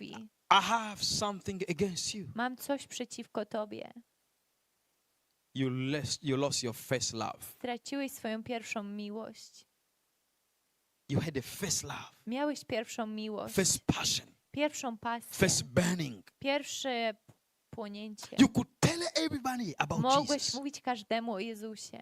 mówi: I have something against you. Mam coś przeciwko tobie. You lost, you lost your first love. Straciłeś swoją pierwszą miłość. You had first love, Miałeś pierwszą miłość, first passion, pierwszą pasję, first burning. pierwsze płonięcie. You could tell everybody about Mogłeś Jesus. mówić każdemu o Jezusie.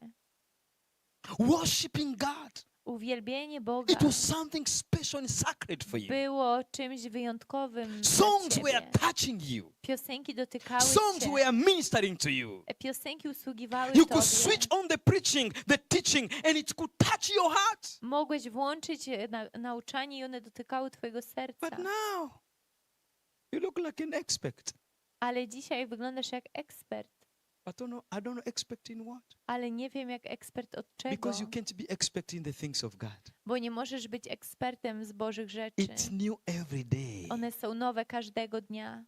Worshipping God. Uwielbienie Boga It was something special and sacred for you. było czymś wyjątkowym. dla Songs were ciebie. touching you. Piosenki dotykały Songs cię. were ministering to you. Piosenki usługiwały You tobie. could switch on the preaching, the teaching, and it could touch your heart. Mogłeś włączyć e, na, nauczanie i one dotykały twojego serca. But now, you look like an expert. Ale dzisiaj wyglądasz jak ekspert. I don't know. I don't know expert in what. Ale nie wiem jak ekspert od czego. Because you can't be expert in the things of God. Bo nie możesz być ekspertem z Bożych rzeczy. It's new every day. One są nowe każdego dnia.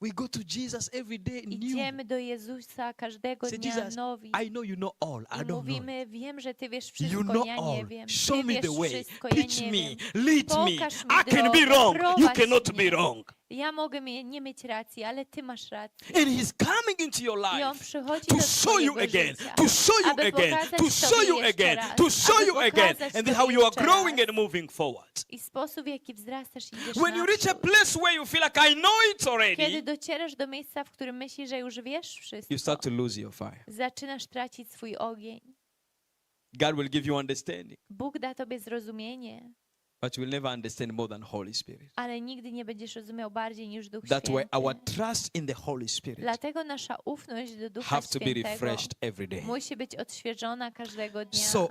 We go to Jesus every day new. Idziemy do Jezusa każdego Say, dnia Jesus, nowi. I know you know all. I I don't know. mówimy, wiem, że Ty wiesz You wszystko, know ja nie all. wiem. Show Ty me the way. wszystko, ja Teach nie me. Lead me. Pokaż I can be wrong. You cannot be wrong. Ja mogę mie- nie mieć racji, ale Ty masz rację. And He's coming into your I On life przychodzi to do show you Twojego again, życia, to show you aby again, pokazać to show Tobie you jeszcze again, raz, to show aby you again, pokazać and Tobie how you are jeszcze growing raz. and moving forward. I sposób, w jaki wzrastasz i idziesz When you reach a naprzód. place where you feel like I know it Kiedy already, docierasz do miejsca, w którym myślisz, że już wiesz you wszystko, start to lose your fire. zaczynasz tracić swój ogień. God will give you understanding, Bóg da Tobie zrozumienie, but you will never understand more than Holy Spirit. ale nigdy nie będziesz rozumiał bardziej niż Duch That's why Święty. our trust in the Holy Spirit Dlatego nasza ufność do Ducha have to be Świętego refreshed every day. musi być odświeżona każdego dnia. So